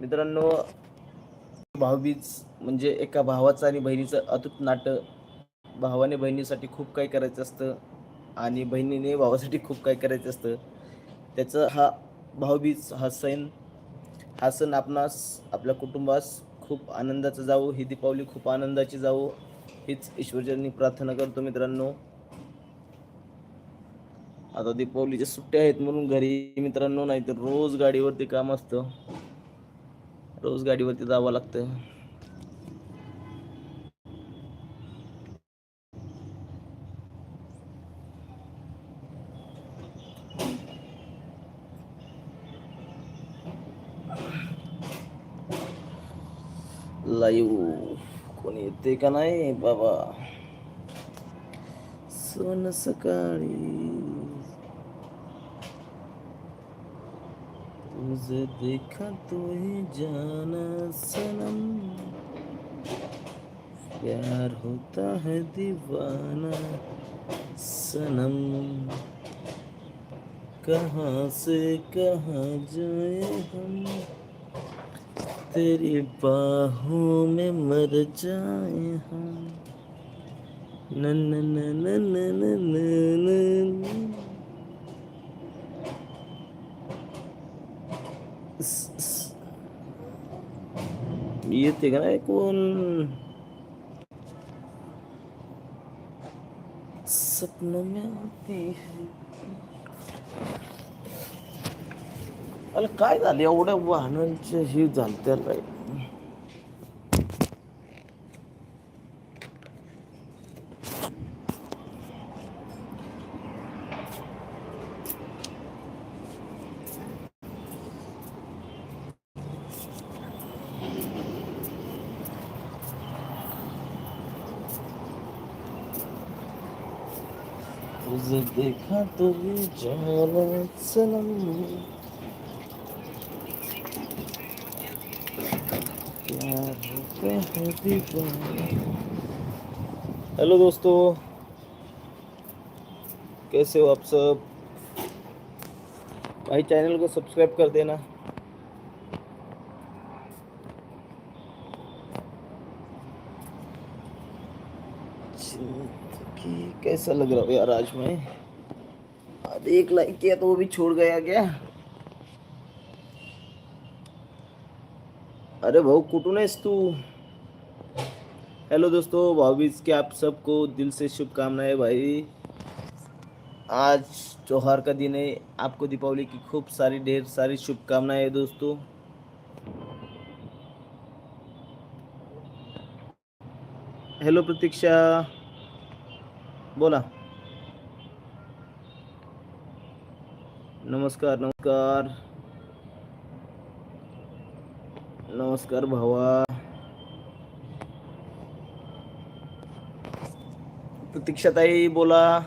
मित्रांनो भाऊबीज म्हणजे एका भावाचं आणि बहिणीचं अतूट नाटं भावाने बहिणीसाठी खूप काही करायचं असतं आणि बहिणीने भावासाठी खूप काही करायचं असतं. त्याचं हा भाऊबीज हा सण हा सण आपणास आपल्या कुटुंबास खूप आनंदाचं जावो. ही दीपावली खूप आनंदाची जावो. हीच ईश्वरचरणी प्रार्थना करतो मित्रांनो. आता दीपावलीच्या सुट्ट्या आहेत म्हणून घरी मित्रांनो नाही तर रोज गाडीवरती काम असतं. रोज गाडीवरती जावं लागतं लाईव्ह कोणी येते का नाही? बाबा. सोन सकाळी. तुझे देखा तो ही जाना सनम। प्यार होता है दीवाना सनम। कहाँ से कहाँ जाए हम? तेरी बाहों में मर जाए हम। न न न न न न न। येते का नाही कोण सपनों में आती है अरे काय झालं? एवढ्या वाहनांच्या ही झालत्या काय हेलो दोस्तों, कैसे हो आप सब? भाई, चैनल को सब्सक्राइब कर देना। कैसा लग रहा हो यार आज मैं? आज एक लाइक किया तो वो भी छोड़ गया क्या? अरे भाऊ कुठून आहेस तू। हेलो दोस्तों भावीज के आप सबको दिल से शुभकामनाएँ भाई। आज त्योहार का दिन है, आपको दीपावली की खूब सारी, ढेर सारी शुभकामनाएँ दोस्तों। हेलो प्रतीक्षा, बोला। नमस्कार नमस्कार. नमस्कार भावा. प्रतीक्षाताई बोला.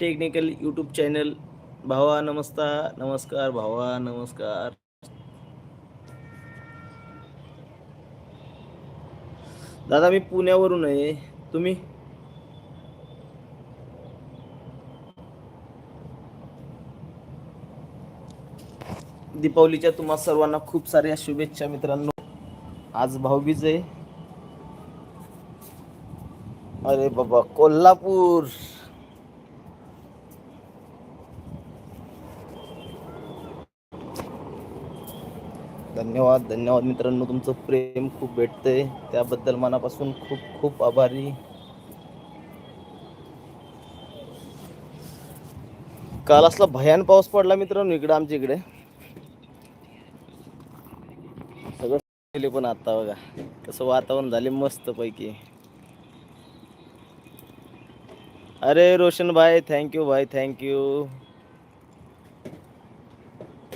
टेक्निकल यूट्यूब चॅनल भावा नमस्कार नमस्कार भावा नमस्कार. दादा मी पुण्यावरून आहे. तुम्ही? दीपावलीच्या तुम्हा सर्वांना खूप साऱ्या शुभेच्छा मित्रांनो. आज भाऊबीज आहे. अरे बाबा कोल्हापूर. धन्यवाद धन्यवाद मित्रांनो तुमचं प्रेम खूप भेटतंय. त्याबद्दल मनापासून खूप खूप आभारी. काल असला भयान पाऊस पडला मित्रांनो इकडे आमच्या इकडे. गेले पण आता बघा. कसं वातावरण मस्त पैकी. अरे रोशन भाई थैंक यू भाई थैंक यू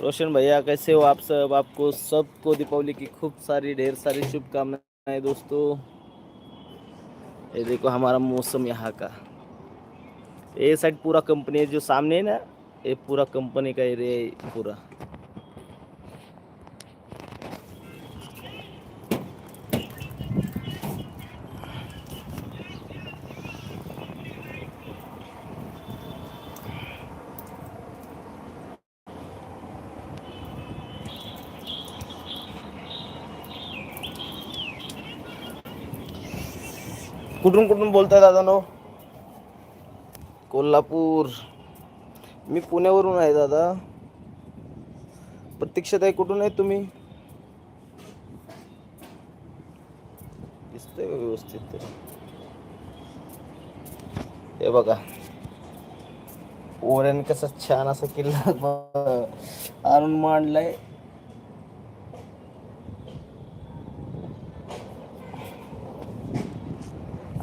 रोशन भैया, कैसे हो आप सब? आपको सबको दीपावली की खूब सारी, ढेर सारी शुभकामनाएँ दोस्तों. ये देखो हमारा मौसम यहाँ का। ये साइड पूरा कंपनी है जो सामने है ना, ये पूरा कंपनी का एरिया पूरा। कुठून कुठून बोलताय दादा नो कोल्हापूर. मी पुण्यावरून आहे दादा. प्रत्यक्षात आहे कुठून आहे तुम्ही? दिसतंय का व्यवस्थित हे बघा. ओऱ्याने कसा छान असा किल्ला आणून मांडलाय.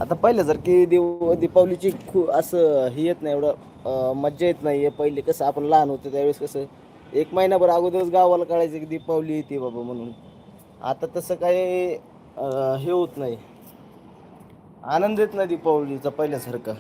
आता पहिलं जर की दिव दीपावलीची खूप असं हे येत नाही एवढं मज्जा येत नाही आहे पहिले कसं आपण लहान होतो त्यावेळेस कसं एक महिनाभर अगोदरच गावाला कळायचं की दीपावली येते बाबा म्हणून. आता तसं काही हे होत नाही. आनंद येत नाही दीपावलीचा पहिल्यासारखा.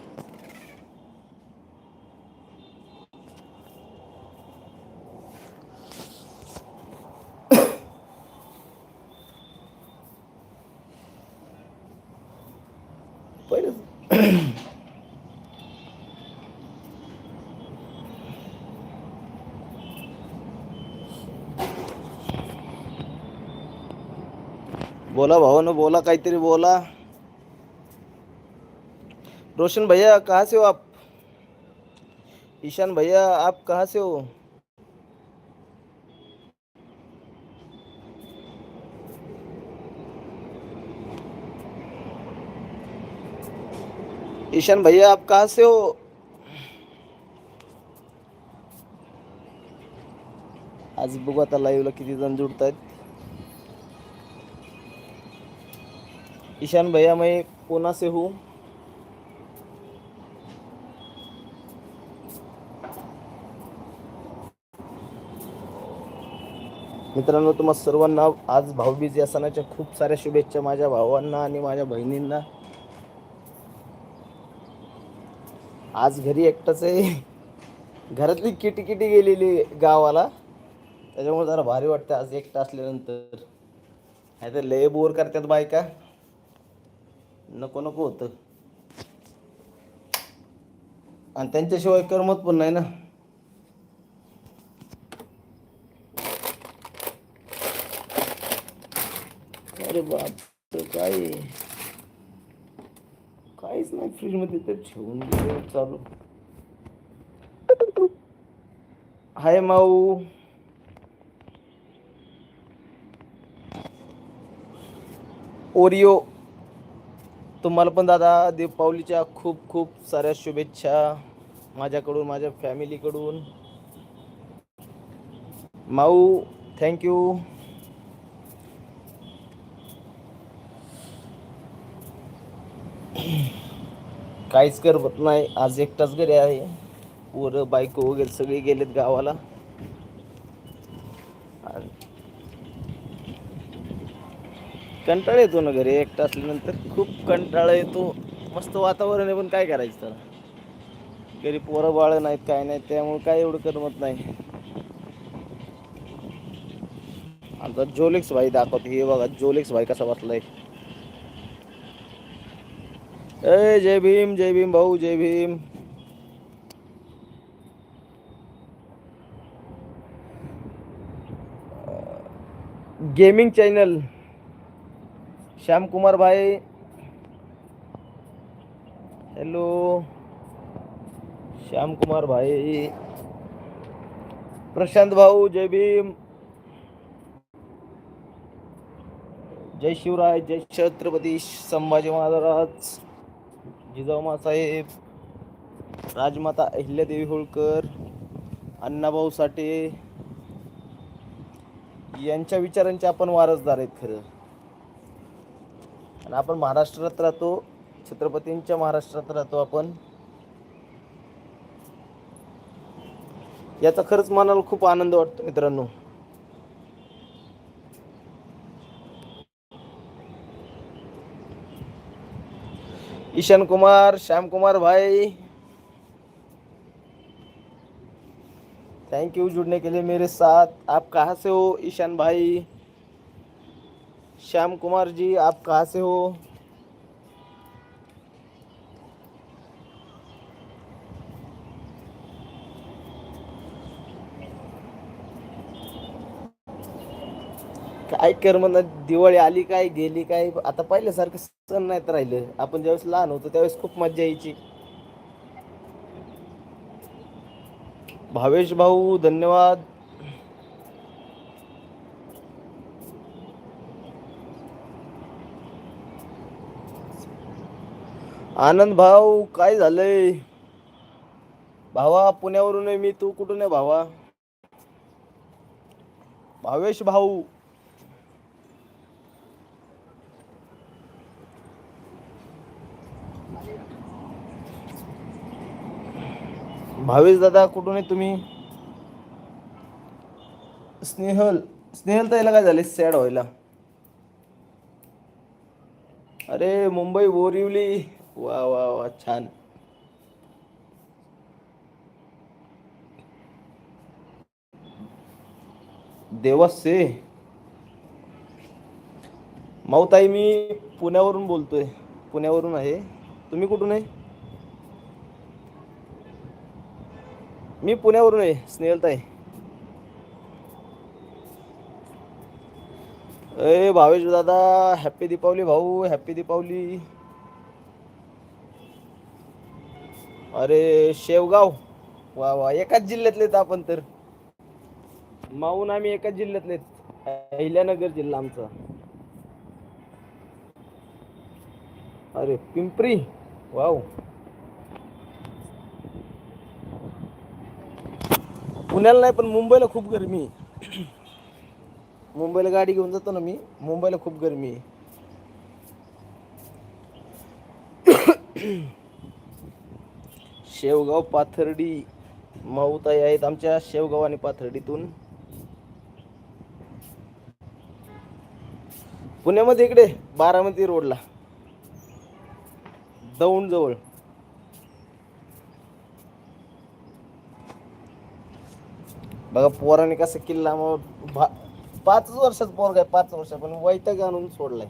बोला, भावानं बोला कहीं काहीतरी बोला। रोशन भैया, कहाँ से हो आप? ईशान भैया, आप कहाँ से हो? ईशान भैया, आप कहाँ से हो? आज बघू आता लाईव्हला किती जण जुडतायत। ईशान भैया मैं पूना से हूँ। मित्रांनो तुम्हा सर्वांना आज भाऊबीज या सणाच्या खूप साऱ्या शुभेच्छा माझ्या भावांना आणि माझ्या बहिणींना. आज घरी एकटाच आहे. घरातली किटी किटी गेलेली गावाला. त्याच्यामुळे जरा भारी वाटतं आज एकटा असल्यानंतर. नाही तर लय बोर करतात बायका. नको नको होतं. आणि त्यांच्याशिवाय करमत पण नाही ना. अरे बाप काय? काहीच नाही फ्रीजमध्ये तर ठेवून चालू. हाय माऊ. ओरिओ. तुम्हाला पण दादा दीपावलीच्या खूप खूप साऱ्या शुभेच्छा माझ्याकडून माझ्या फॅमिलीकडून. माऊ थँक्यू काहीच करत नाही. आज एकटाच घरी आहे. पोरं बायको वगैरे सगळे गेलेत गावाला. कंटाळा येतो ना घरी एकटा असल्यानंतर खूप कंटाळा येतो. मस्त वातावरण आहे पण काय करायचं त्याला? घरी पोरं बाळ नाहीत काय नाही त्यामुळे काय एवढं करमत नाही. आता जोलेक्स भाई दाखवतो. हे बघा जोलेक्स भाई कसा बसलाय. ए जय भीम जय भीम भाऊ जय भीम. Gaming channel. श्याम कुमार भाई हॅलो श्याम कुमार भाई प्रशांत भाऊ जय भीम. जय शिवराय जय छत्रपती संभाजी महाराज. जिजाऊमा साहेब. राजमाता अहिल्यादेवी होळकर. अण्णाभाऊ साठे. यांच्या विचारांचे आपण वारसदार आहेत खरं. आणि आपण महाराष्ट्रात राहतो छत्रपतींच्या महाराष्ट्रात राहतो आपण. याचा खरंच मनाला खूप आनंद वाटतो मित्रांनो. ईशान कुमार श्याम कुमार भाई. थैंक यू जुड़ने के लिए मेरे साथ. आप कहाँ से हो ईशान भाई? श्याम कुमार जी आप कहाँ से हो? काय कर म्हणा दिवाळी आली काय गेली काय? आता पहिल्यासारखं सण नाहीत राहिलं. आपण ज्यावेळेस लहान होतो त्यावेळेस खूप मजा यायची. भावेश भाऊ धन्यवाद. आनंद भाऊ काय झालंय? भावा पुण्यावरून आहे मी. तू कुठून आहे भावा? भावेश भाऊ. भावेश दादा कुठून आहे तुम्ही? स्नेहल. स्नेहल ताईला काय झाले सॅड व्हायला. अरे मुंबई बोरिवली. वा वा वा छान. देवासे माऊताई मी पुण्यावरून बोलतोय. पुण्यावरून आहे. तुम्ही कुठून आहे? मी पुण्यावरून आहे स्नेहलताई. ए भावेश दादा हॅप्पी दीपावली भाऊ हॅप्पी दीपावली. अरे शेवगाव. वा वा. एकाच जिल्ह्यातले आपण तर. माऊन आम्ही एकाच जिल्ह्यातले अहिल्यानगर जिल्हा आमचा. अरे पिंपरी. वाव. पुण्याला नाही पण मुंबईला खूप गरमी आहे. मुंबईला गाडी घेऊन जातो ना मी. मुंबईला खूप गरमी आहे. शेवगाव पाथर्डी माऊताई आहेत आमच्या शेवगाव आणि पाथर्डीतून. पुण्यामध्ये इकडे बारामती रोडला. दौंड जवळ बघा पोराने कसं किल्ला मग भा पाच वर्षात पोर आहे पाच वर्ष पण वैताग आणून सोडलाय.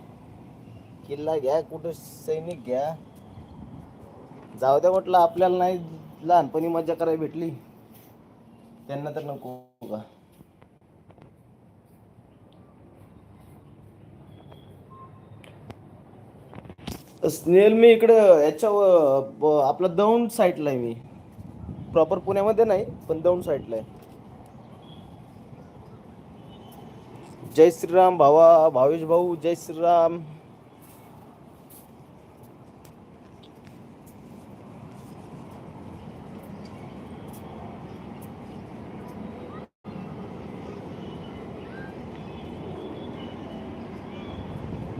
किल्ला घ्या कुठं सैनिक घ्या. जाऊ द्या म्हटलं आपल्याला नाही लहानपणी मजा करायला भेटली. त्यांना तर नको का स्नेल मी इकडं याच्यावर आपला आपलं दौंड साईडला आहे मी. प्रॉपर पुण्यामध्ये नाही पण दौंड साईडला आहे. जय श्रीराम भावा भावेश भाऊ जय श्रीराम.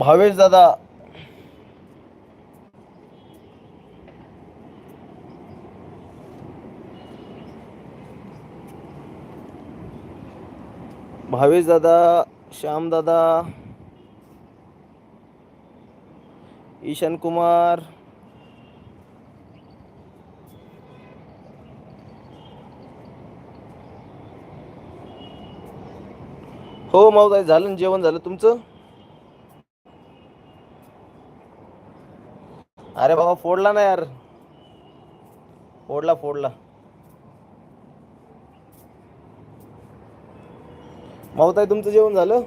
भावेश दादा. भावेश दादा श्याम दादा ईशान कुमार. हो माऊताई झालं जेवण झालं तुमचं? अरे बाबा फोडला ना यार. फोडला फोडला. माऊताई तुमचं जेवण झालं?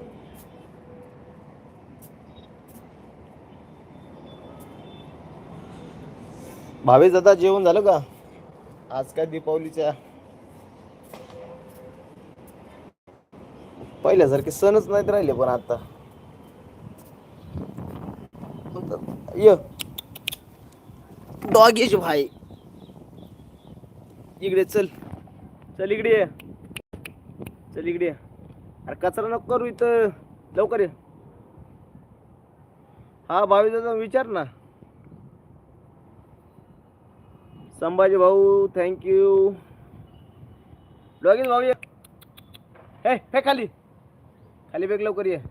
भावेश दादा जेवण झालं का? आज काय दीपावलीच्या? पहिल्यासारखे सणच नाहीत राहिले पण आता. ये. डॉगेश भाई। इकडे चल. चल इकडे ये. चल इकडे ये. अरे कचरा नको करू इथं. लवकर ये. हा भावी दादा विचार ना. संभाजी भाऊ थँक्यू डॉगेश भाऊ ये. हे हे खाली. खाली बेग लवकर ये.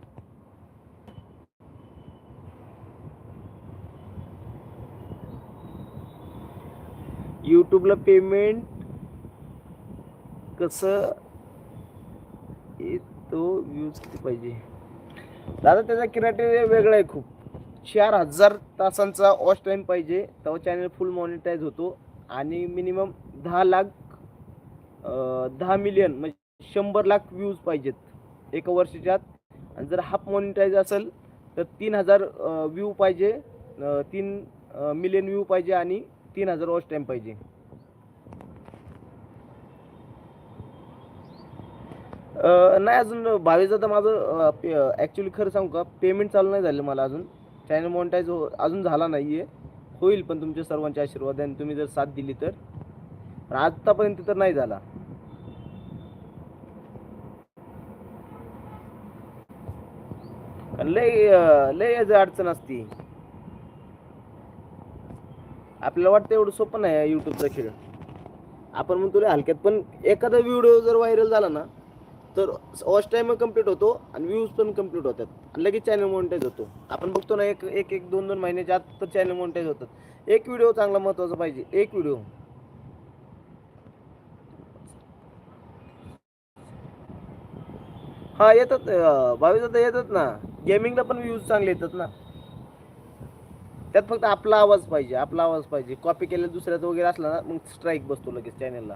यूट्यूबला पेमेंट कसं तो व्ह्यूज किती पाहिजे? दादा त्याचा किराटे वेगळा आहे खूप. चार हजार तासांचा वॉच टाईम पाहिजे तेव्हा चॅनल फुल मॉनिटाईज होतो. आणि मिनिमम दहा लाख दहा मिलियन म्हणजे शंभर लाख व्ह्यूज पाहिजेत एका वर्षाच्या आत. आणि जर हाफ मॉनिटाईज असेल तर तीन हजार व्ह्यू पाहिजे तीन मिलियन व्ह्यू पाहिजे आणि तीन हजार वॉच टाईम पाहिजे. नाही अजून बावीस तर माझं ॲक्च्युली खरं सांगू का पेमेंट चालू नाही झालं मला अजून. चॅनल मॉनिटाईज हो, अजून झाला नाही आहे होईल पण तुमच्या सर्वांच्या आशीर्वादाने तुम्ही जर साथ दिली तर. आत्तापर्यंत तर नाही झाला. लय लय याचं अडचण असती. आपल्याला वाटतं एवढं सोपं नाही युट्यूबचा खेळ आपण म्हणतो रे हलक्यात पण एखादा व्हिडिओ जर व्हायरल झाला ना तर वॉच टाइम कंप्लीट होतो आणि व्ह्यूज पण कंप्लीट होतात. आणि लगेच चॅनल मोनिटाईज होतो. आपण बघतो ना एक एक एक दोन दोन महिन्याच्या आत तर चॅनल मोनिटाईज होतात. एक व्हिडिओ चांगला महत्त्वाचा पाहिजे. एक व्हिडिओ हा येतात अं, बावीस आता येतात ना. गेमिंगला पण व्ह्यूज चांगले येतात ना. त्यात फक्त आपला आवाज पाहिजे आपला आवाज पाहिजे. कॉपी केलेला दुसऱ्याचा वगैरे असला ना मग स्ट्राईक बसतो लगेच चॅनेलला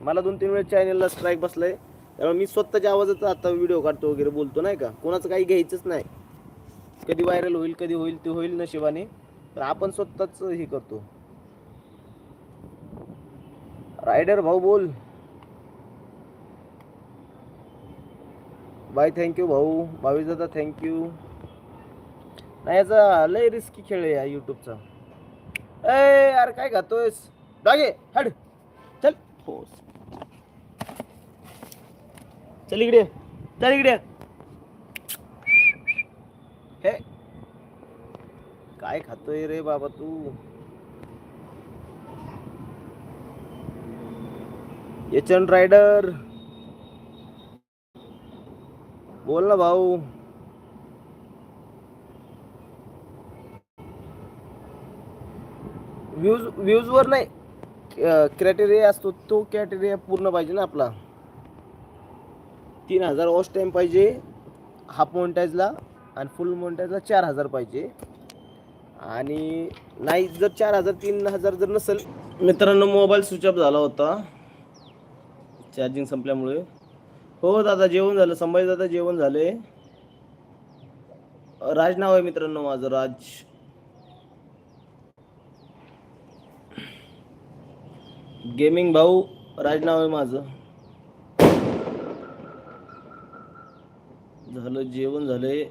मला दोन तीन वेळेस चॅनेलला स्ट्राईक बसलाय. त्यामुळे मी स्वतःच्या आवाजाचा आता व्हिडिओ काढतो वगैरे बोलतो नाही का? कोणाचं काही घ्यायचंच नाही. कधी व्हायरल होईल कधी होईल ते होईल नशिबाने. तर आपण स्वतःच हे करतो. रायडर भाऊ बोल. बाय थँक्यू भाऊ. भावीस दादा थँक्यू नाही याचा लय रिस्की खेळ आहे या युट्यूबचा ए अरे काय खातोयस? डागे हड चल. हो चल इकडे चल इकडे हे. काय खातोय रे बाबा तू? एचन रायडर बोल ना भाऊ. व्ह्यूज व्ह्यूजवर नाही क्रायटेरिया असतो तो क्रायटेरिया पूर्ण पाहिजे ना आपला. तीन हजार वॉश टाईम पाहिजे हाफ मोन्टाईजला आणि फुल मोन्टाईजला चार हजार पाहिजे. आणि नाही जर चार हजार तीन हजार जर नसेल मित्रांनो मोबाईल स्विच ऑफ झाला होता. चार्जिंग संपल्यामुळे. हो दादा जेवण झालं. संभाजी दादा जेवण झाले. राज नाव आहे मित्रांनो माझं राज. गेमिंग भाऊ राजनाव आहे माझं. झालं जेवण झालंय.